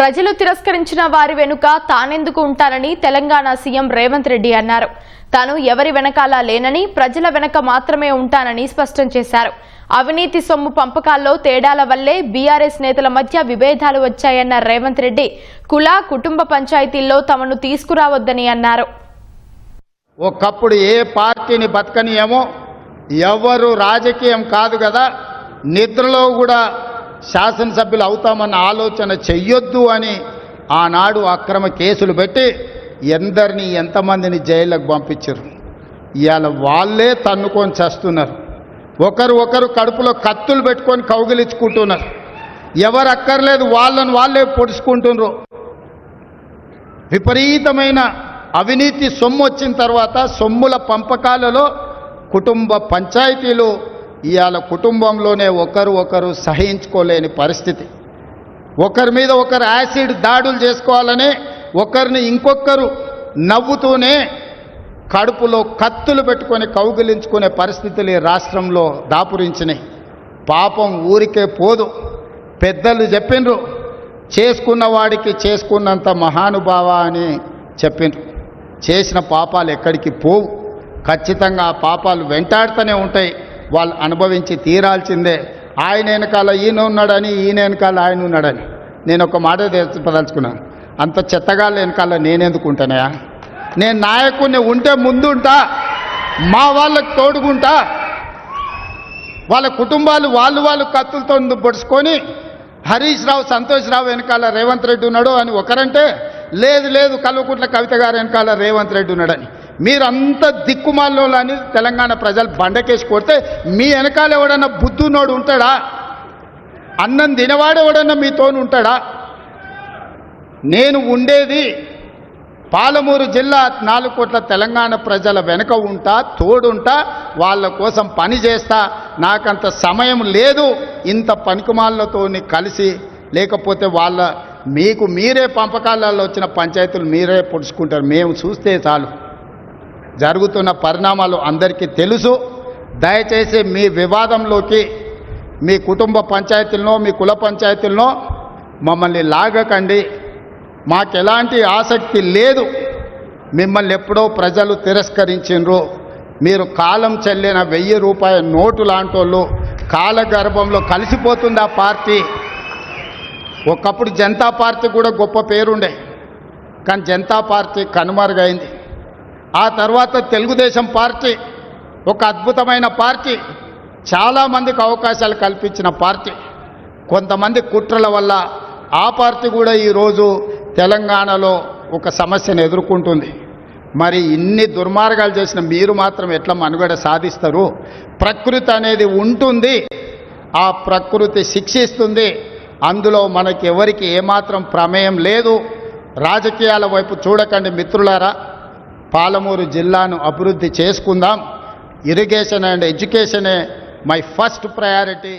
ప్రజలు తిరస్కరించిన వారి వెనుక తానెందుకు ఉంటానని తెలంగాణ సీఎం రేవంత్ రెడ్డి అన్నారు. తాను ఎవరి వెనకాల లేనని ప్రజల వెనక మాత్రమే ఉంటానని స్పష్టం చేశారు. అవినీతి సొమ్ము పంపకాల్లో తేడాల వల్లే బీఆర్ఎస్ నేతల మధ్య విభేదాలు వచ్చాయన్న రేవంత్ రెడ్డి కుల కుటుంబ పంచాయతీల్లో తమను తీసుకురావద్దని అన్నారు. ఒకప్పుడు ఏ పార్టీని బతకనియేమో ఎవరు రాజకీయం కాదు కదా నిద్రలో కూడా శాసనసభ్యులు అవుతామన్న ఆలోచన చెయ్యొద్దు అని ఆనాడు అక్రమ కేసులు పెట్టి ఎందరిని ఎంతమందిని జైళ్ళకు పంపించారు ఇవాళ వాళ్ళే తన్నుకొని చేస్తున్నారు. ఒకరు ఒకరు కడుపులో కత్తులు పెట్టుకొని కౌగిలించుకుంటున్నారు. ఎవరు అక్కర్లేదు వాళ్ళని వాళ్ళే పొడుచుకుంటున్నారు. విపరీతమైన అవినీతి సొమ్ము వచ్చిన తర్వాత సొమ్ముల పంపకాలలో కుటుంబ పంచాయతీలు ఇవాళ కుటుంబంలోనే ఒకరు ఒకరు సహించుకోలేని పరిస్థితి. ఒకరి మీద ఒకరు యాసిడ్ దాడులు చేసుకోవాలని ఒకరిని ఇంకొకరు నవ్వుతూనే కడుపులో కత్తులు పెట్టుకొని కౌగిలించుకునే పరిస్థితులు ఈ రాష్ట్రంలో దాపురించినాయి. పాపం ఊరికే పోదు. పెద్దలు చెప్పిండ్రు చేసుకున్న వాడికి చేసుకున్నంత మహానుభావ అని చెప్పిండ్రు చేసిన పాపాలు ఎక్కడికి పోవు. ఖచ్చితంగా ఆ పాపాలు వెంటాడుతూనే ఉంటాయి. వాళ్ళు అనుభవించి తీరాల్సిందే. ఆయన వెనకాల ఈయన ఉన్నాడని ఈయన వెనకాల ఆయన ఉన్నాడని. నేను ఒక మాట చెప్పదలుచుకున్నాను అంత చెత్తగాళ్ళ వెనకాల నేనెందుకు ఉంటానయా నేను నాయకుడిని ఉంటే ముందుంటా మా వాళ్ళకి తోడుకుంటా వాళ్ళ కుటుంబాలు వాళ్ళు వాళ్ళు కత్తులతో పొడుచుకొని హరీష్ రావు సంతోష్ రావు వెనకాల రేవంత్ రెడ్డి ఉన్నాడు అని ఒకరంటే లేదు లేదు కల్వకుంట్ల కవిత గారు వెనకాల రేవంత్ రెడ్డి ఉన్నాడని. మీరంత దిక్కుమాల్లో అని తెలంగాణ ప్రజలు బండకేసి కొడితే మీ వెనకాల ఎవడన్నా బుద్ధునోడు ఉంటాడా? అన్నం తినవాడు ఎవడన్నా మీతోని ఉంటాడా? నేను ఉండేది పాలమూరు జిల్లా నాలుగు కోట్ల తెలంగాణ ప్రజల వెనుక ఉంటా తోడుంటా వాళ్ళ కోసం పని చేస్తా. నాకంత సమయం లేదు. ఇంత పనికిమాలతోని కలిసి లేకపోతే వాళ్ళ మీకు మీరే పంపకాలలో వచ్చిన పంచాయతీలు మీరే పొడుచుకుంటారు. మేము చూస్తే చాలు. జరుగుతున్న పరిణామాలు అందరికీ తెలుసు. దయచేసి మీ వివాదంలోకి మీ కుటుంబ పంచాయతీలనో మీ కుల పంచాయతీలనో మమ్మల్ని లాగకండి. మాకు ఎలాంటి ఆసక్తి లేదు. మిమ్మల్ని ఎప్పుడో ప్రజలు తిరస్కరించిండ్రు. మీరు కాలం చెల్లిన వెయ్యి రూపాయల నోటు లాంటోళ్ళు కాలగర్భంలో కలిసిపోతుంది ఆ పార్టీ? ఒకప్పుడు జనతా పార్టీ కూడా గొప్ప పేరుండే. కానీ జనతా పార్టీ కనుమరుగైంది. ఆ తర్వాత తెలుగుదేశం పార్టీ ఒక అద్భుతమైన పార్టీ చాలామందికి అవకాశాలు కల్పించిన పార్టీ. కొంతమంది కుట్రల వల్ల ఆ పార్టీ కూడా ఈరోజు తెలంగాణలో ఒక సమస్యను ఎదుర్కొంటుంది. మరి ఇన్ని దుర్మార్గాలు చేసిన మీరు మాత్రం ఎట్లా మనుగడ సాధిస్తారు? ప్రకృతి అనేది ఉంటుంది ఆ ప్రకృతి శిక్షిస్తుంది. అందులో మనకి ఎవరికి ఏమాత్రం ప్రమేయం లేదు. రాజకీయాల వైపు చూడకండి మిత్రులారా. పాలమూరు జిల్లాను అభివృద్ధి చేసుకుందాం. ఇరిగేషన్ అండ్ ఎడ్యుకేషనే మై ఫస్ట్ ప్రయారిటీ